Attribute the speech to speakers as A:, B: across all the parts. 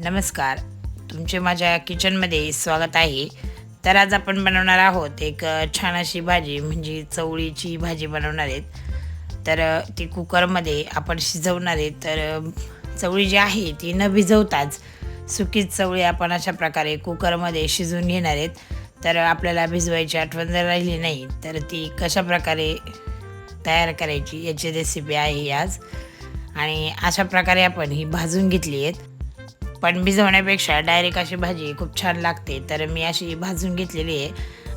A: नमस्कार. तुमचे माझ्या किचनमध्ये स्वागत आहे. तर आज आपण बनवणार आहोत एक छान अशी भाजी म्हणजे चवळीची भाजी बनवणार आहेत. तर ती कुकरमध्ये आपण शिजवणार आहे. तर चवळी जी आहे ती न भिजवताच सुकीच चवळी आपण अशा प्रकारे कुकरमध्ये शिजवून घेणार आहेत. तर आपल्याला भिजवायची आठवण जर राहिली नाही तर ती कशा प्रकारे तयार करायची याची रेसिपी आहे आज. आणि अशा प्रकारे आपण ही भाजून घेतली आहेत. पण भिजवण्यापेक्षा डायरेक्ट अशी भाजी खूप छान लागते. तर मी अशी भाजून घेतलेली आहे.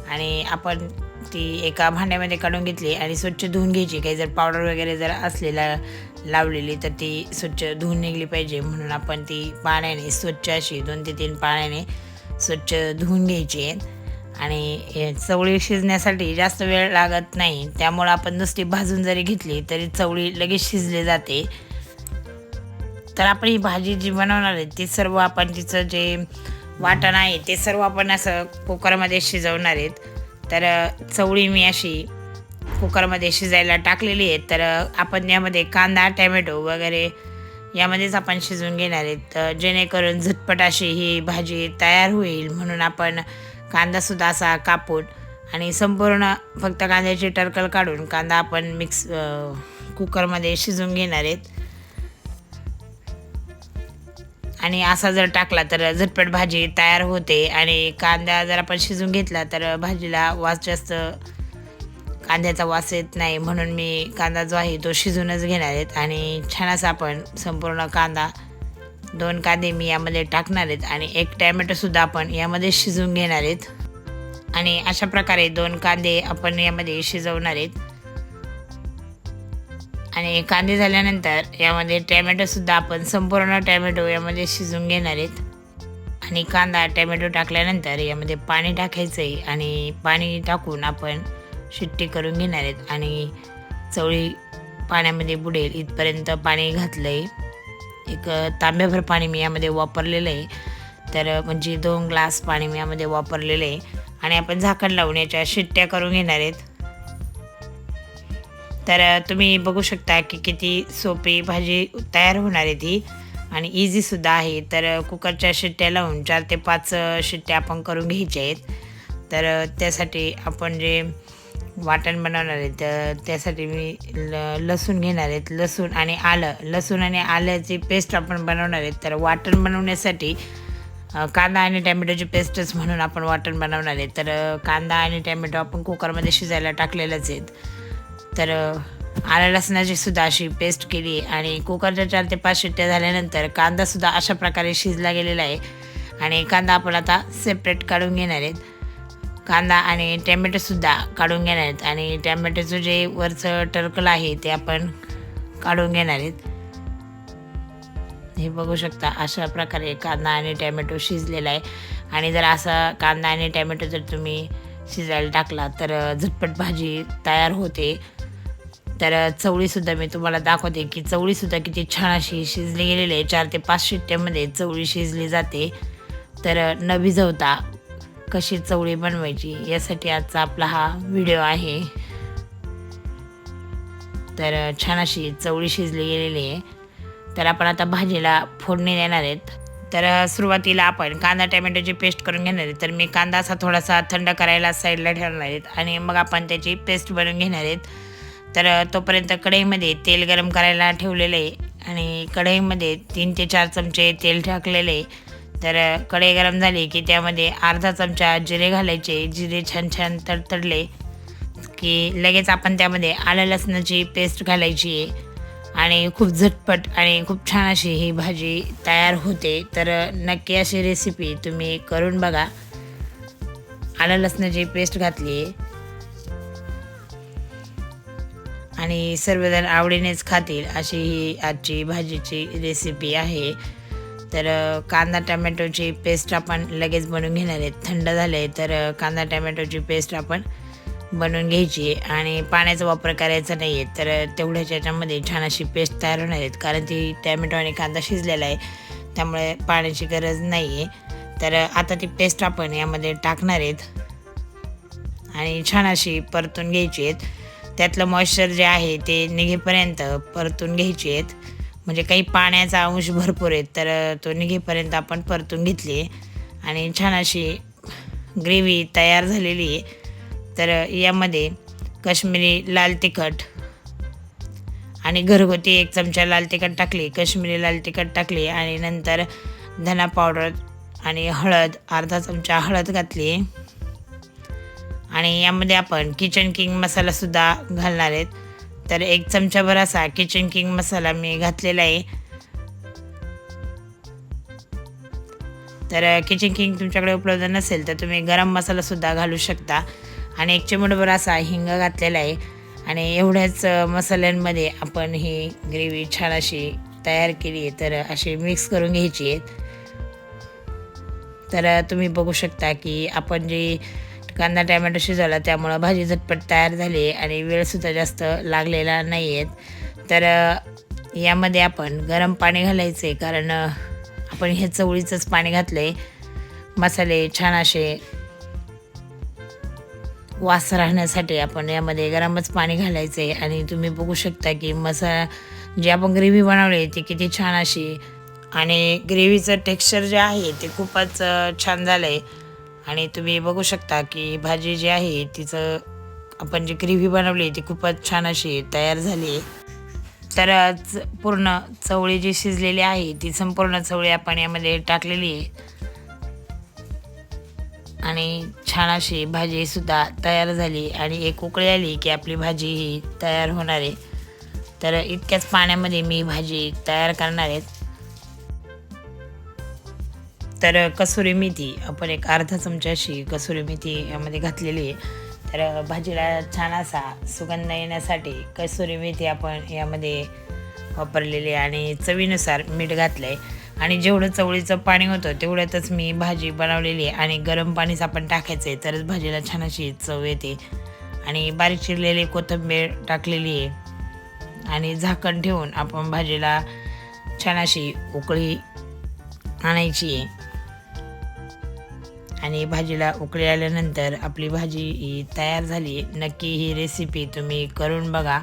A: आणि आपण ती एका भांड्यामध्ये काढून घेतली आणि स्वच्छ धुवून घ्यायची. काही जर पावडर वगैरे जर असलेला लावलेली तर ती स्वच्छ धुवून निघली पाहिजे. म्हणून आपण ती पाण्याने स्वच्छ अशी दोन ते तीन पाण्याने स्वच्छ धुवून घ्यायची आहे. आणि चवळी शिजण्यासाठी जास्त वेळ लागत नाही. त्यामुळं आपण नुसती भाजून जरी घेतली तरी चवळी लगेच शिजली जाते. तर आपण ही भाजी जी बनवणार आहे ती सर्व आपण तिचं जे वाटण आहे ते सर्व आपण असं कुकरमध्ये शिजवणार आहेत. तर चवळी मी अशी कुकरमध्ये शिजायला टाकलेली आहे. तर आपण यामध्ये कांदा टॅमॅटो वगैरे यामध्येच आपण शिजवून घेणार आहेत. तर जेणेकरून झटपट अशी ही भाजी तयार होईल. म्हणून आपण कांदासुद्धा असा कापून आणि संपूर्ण फक्त कांद्याची टरकल काढून कांदा आपण मिक्स कुकरमध्ये शिजवून घेणार आहेत. आणि असा जर टाकला तर झटपट भाजी तयार होते. आणि कांदा जर आपण शिजून घेतला तर भाजीला वास जास्त कांद्याचा वास येत नाही. म्हणून मी कांदा जो आहे तो शिजूनच घेणार आहेत आणि छान असा आपण संपूर्ण कांदा दोन कांदे मी यामध्ये टाकणार आहेत. आणि एक टॅमॅटोसुद्धा आपण यामध्ये शिजवून घेणार आहेत. आणि अशा प्रकारे दोन कांदे आपण यामध्ये शिजवणार आहेत. आणि कांदे झाल्यानंतर यामध्ये टॅमॅटोसुद्धा आपण संपूर्ण टॅमॅटो यामध्ये शिजून घेणार आहेत. आणि कांदा टॅमॅटो टाकल्यानंतर यामध्ये पाणी टाकायचं आहे आणि पाणी टाकून आपण शिट्टी करून घेणार आहेत. आणि चवळी पाण्यामध्ये बुडेल इथपर्यंत पाणी घातलं आहे एक तांब्याभर पाणी मी यामध्ये वापरलेलं आहे. तर म्हणजे दोन ग्लास पाणी मी यामध्ये वापरलेलं आहे. आणि आपण झाकण लावून याच्या शिट्ट्या करून घेणार आहेत. तर तुम्ही बघू शकता की किती सोपी भाजी तयार होणार आहे ती. आणि इझीसुद्धा आहे. तर कुकरच्या शिट्ट्या लावून चार ते पाच शिट्ट्या आपण करून घ्यायच्या आहेत. तर त्यासाठी आपण जे वाटण बनवणार आहे तर त्यासाठी मी ल लसूण घेणार आहेत लसूण आणि आलं. लसूण आणि आल्याची पेस्ट आपण बनवणार आहेत तर वाटण बनवण्यासाठी कांदा आणि टॅमॅटोची पेस्टच म्हणून आपण वाटण बनवणार आहे. तर कांदा आणि टॅमॅटो आपण कुकरमध्ये शिजायला टाकलेलंच आहेत. तर आल्या लसणाची सुद्धा अशी पेस्ट केली आणि कुकरच्या चार ते पाच शिट्ट्या झाल्यानंतर कांदासुद्धा अशा प्रकारे शिजला गेलेला आहे. आणि कांदा आपण आता सेपरेट काढून घेणार आहेत. कांदा आणि टॅमॅटोसुद्धा काढून घेणार आहेत. आणि टॅमॅटोचं जे वरचं टर्कल आहे ते आपण काढून घेणार आहेत. हे बघू शकता अशा प्रकारे कांदा आणि टॅमॅटो शिजलेला आहे. आणि जर असा कांदा आणि टॅमॅटो जर तुम्ही शिजायला टाकला तर झटपट भाजी तयार होते. तर चवळीसुद्धा मी तुम्हाला दाखवते की चवळीसुद्धा किती छान अशी शिजली गेलेली आहे. चार ते पाच शिट्ट्यामध्ये चवळी शिजली जाते. तर न भिजवता कशी चवळी बनवायची यासाठी आजचा आपला हा व्हिडिओ आहे. तर छान अशी चवळी शिजली गेलेली आहे. तर आपण आता भाजीला फोडणी देणार आहेत. तर सुरुवातीला आपण कांदा टॅमॅटोची पेस्ट करून घेणार आहे. तर मी कांदा असा थोडासा थंड करायला साईडला ठेवणार आहेत आणि मग आपण त्याची पेस्ट बनवून घेणार आहेत. तर तोपर्यंत कढईमध्ये तेल गरम करायला ठेवलेलं आहे आणि कढईमध्ये तीन ते चार चमचे तेल टाकलेले आहे. तर कढई गरम झाली की त्यामध्ये अर्धा चमचा जिरे घालायचे. जिरे छान छान तडतडले की लगेच आपण त्यामध्ये आलं लसणाची पेस्ट घालायची आहे. आणि खूप झटपट आणि खूप छान अशी ही भाजी तयार होते. तर नक्की अशी रेसिपी तुम्ही करून बघा. आलं लसणाची पेस्ट घातली आहे. आणि सर्वजण आवडीनेच खातील अशी ही आजची भाजीची रेसिपी आहे. तर कांदा टमॅटोची पेस्ट आपण लगेच बनवून घेणार आहेत. थंड झाले तर कांदा टमॅटोची पेस्ट आपण बनवून घ्यायची आणि पाण्याचा वापर करायचा नाही आहे तर तेवढ्याच याच्यामध्ये छान अशी पेस्ट तयार होणार आहेत. कारण ती टॅमॅटो आणि कांदा शिजलेला आहे त्यामुळे पाण्याची गरज नाही आहे तर आता ती पेस्ट आपण यामध्ये टाकणार आहेत आणि छान अशी परतून घ्यायची आहेत. त्यातलं मॉइश्चर जे आहे ते निघेपर्यंत परतून घ्यायचे आहेत. म्हणजे काही पाण्याचा अंश भरपूर आहे तर तो निघेपर्यंत आपण परतून घेतली आणि छान अशी ग्रेव्ही तयार झालेली आहे. तर यामध्ये कश्मीरी लाल तिखट आणि घरगुती एक चमचा लाल तिखट टाकली कश्मीरी लाल तिखट टाकली आणि नंतर धना पावडर आणि हळद अर्धा चमचा हळद घातली. आणि यामध्ये आपण किचन किंग मसालासुद्धा घालणार आहेत. तर एक चमचाभर असा किचन किंग मसाला मी घातलेला आहे. तर किचन किंग तुमच्याकडे उपलब्ध नसेल तर तुम्ही गरम मसालासुद्धा घालू शकता. आणि एक चिमटभर असा हिंग घातलेला आहे. आणि एवढ्याच मसाल्यांमध्ये आपण ही ग्रेव्ही छान अशी तयार केली आहे. तर अशी मिक्स करून घ्यायची आहे तर तुम्ही बघू शकता की आपण जी कांदा टॅमॅटो शिजवला त्यामुळं भाजी झटपट तयार झाली आणि वेळसुद्धा जास्त लागलेला नाही आहेत तर यामध्ये आपण गरम पाणी घालायचं आहे कारण आपण हे चवळीचंच पाणी घातलं आहे मसाले छान असे वास राहण्यासाठी आपण यामध्ये गरमच पाणी घालायचं. आहे आणि तुम्ही बघू शकता की मसा जी आपण ग्रेव्ही बनवली ती किती छान अशी. आणि ग्रेव्हीचं टेक्स्चर जे आहे ते खूपच छान झालं आहे आणि तुम्ही बघू शकता की भाजी जी आहे तिचं आपण जी ग्रेव्ही बनवली ती खूपच छान अशी तयार झाली आहे. तर च- पूर्ण चवळी जी शिजलेली आहे ती संपूर्ण चवळी आपण यामध्ये टाकलेली आहे. आणि छान अशी भाजीसुद्धा तयार झाली आणि एक उकळी आली की आपली भाजी ही तयार होणार आहे. तर इतक्याच पाण्यामध्ये मी भाजी तयार करणार आहेत तर कसुरी मेथी आपण एक अर्धा चमच्याशी कसुरी मेथी यामध्ये घातलेली आहे. तर भाजीला छान असा सुगंध येण्यासाठी कसुरी मेथी आपण यामध्ये वापरलेली आहे. आणि चवीनुसार मीठ घातलं आहे आणि जेवढं चवळीचं पाणी होतं तेवढ्यातच मी भाजी बनवलेली आहे. आणि गरम पाणीच आपण टाकायचं आहे तरच भाजीला छान अशी चव येते. आणि बारीक चिरलेली कोथिंबीर टाकलेली आहे. आणि झाकण ठेवून आपण भाजीला छान अशी उकळी आणायची आहे. आणि भाजीला उकळी आल्यानंतर आपली भाजी ही तयार झाली. नक्की ही रेसिपी तुम्ही करून बघा.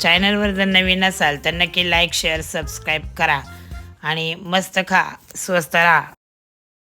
A: चॅनलवर जर नवीन असाल तर नक्की लाईक शेअर सबस्क्राईब करा. आणि मस्त खा स्वस्त राहा.